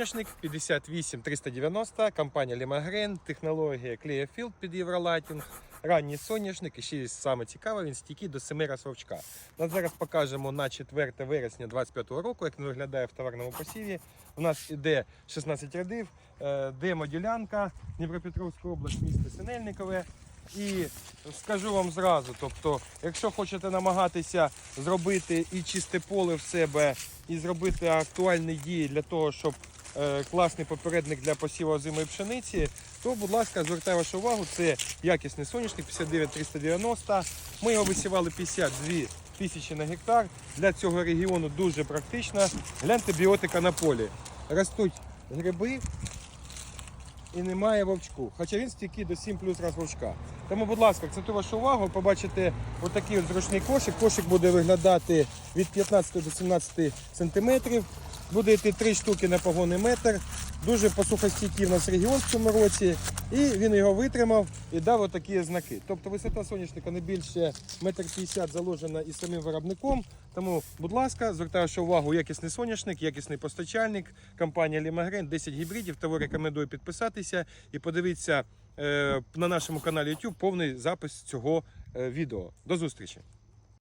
соняшник 58390, компанія Лімагрен, технологія Clearfield під Євролайтінг. Ранній соняшник, і ще саме цікаве, він стійкий до 7 раз вовчка. Ми зараз покажемо на 4 вересня 2025 року, як він виглядає в товарному посіві. У нас іде 16 рядів, е, демо-ділянка, Дніпропетровська область, місто Синельникове. І скажу вам зразу, тобто, якщо хочете намагатися зробити і чисте поле в себе, і зробити актуальні дії для того, щоб класний попередник для посіву озимої пшениці, то, будь ласка, звертаю вашу увагу, це якісний соняшник 59390. Ми його висівали 52 тисячі на гектар. Для цього регіону дуже практично. Гляньте біотика на полі. Ростуть гриби, і немає вовчку. Хоча він стійкий до 7 плюс раз вовчка. Тому, будь ласка, акцентую вашу увагу, побачите отакий от зручний кошик. Кошик буде виглядати від 15 до 17 сантиметрів. Буде йти 3 штуки на погонний метр. Дуже посухостійкий в нас регіон в цьому році. І він його витримав і дав отакі знаки. Тобто висота соняшника не більше 1,50 м заложена і самим виробником. Тому, будь ласка, звертаю увагу, якісний соняшник, якісний постачальник, компанія Лімагрен, 10 гібридів. Того рекомендую підписатися і подивитися е, на нашому каналі YouTube повний запис цього е, відео. До зустрічі!